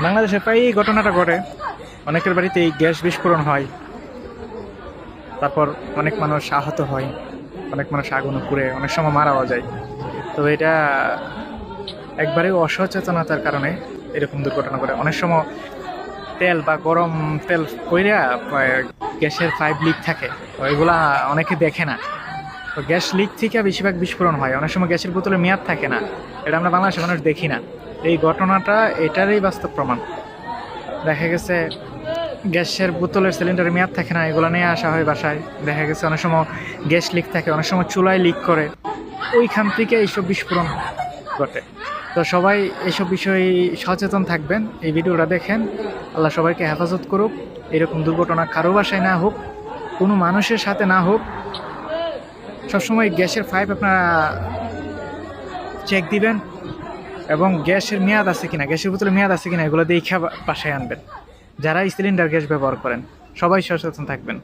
বাংলাদেশে প্রায় এই ঘটনাটা ঘটে। অনেকের বাড়িতে এই গ্যাস বিস্ফোরণ হয়। তারপর অনেক মানুষ আহত হয়। অনেক মানুষ আগুন পুড়ে, অনেক সময় মারাও যায়। তো এটা একবারে অসচেতনতার কারণে এরকম দুর্ঘটনা ঘটে। অনেক সময় তেল বা গরম তেল কইরা গ্যাসের পাইপ লিক থাকে। তো এগুলা অনেকে দেখে না। তো গ্যাস লিক থেকে বেশিরভাগ বিস্ফোরণ হয়। অনেক সময় গ্যাসের বোতলে মেয়াদ থাকে না। এটা আমরা বাংলাদেশের মানুষ দেখি না। এই ঘটনাটা এটারই বাস্তব প্রমাণ। দেখা গেছে গ্যাসের বোতলের সিলিন্ডারে মেয়াদ থাকে না, এগুলো নিয়ে আসা হয় বাসায়। দেখা গেছে অনেক সময় গ্যাস লিক থাকে, অনেক সময় চুলায় লিক করে। ওইখান থেকে এইসব বিস্ফোরণ ঘটে। তো সবাই এইসব বিষয়ে সচেতন থাকবেন, এই ভিডিওটা দেখেন। আল্লাহ সবাইকে হেফাজত করুক, এরকম দুর্ঘটনা কারও বাসায় না হোক, কোনো মানুষের সাথে না হোক। সবসময় গ্যাসের পাইপ আপনারা চেক দিবেন এবং গ্যাসের মেয়াদ আছে কিনা, গ্যাসের বোতলে মেয়াদ আছে কিনা, এগুলো দিয়ে দেখে বাসায় আনবেন। যারা সিলিন্ডার গ্যাস ব্যবহার করেন, সবাই সচেতন থাকবেন।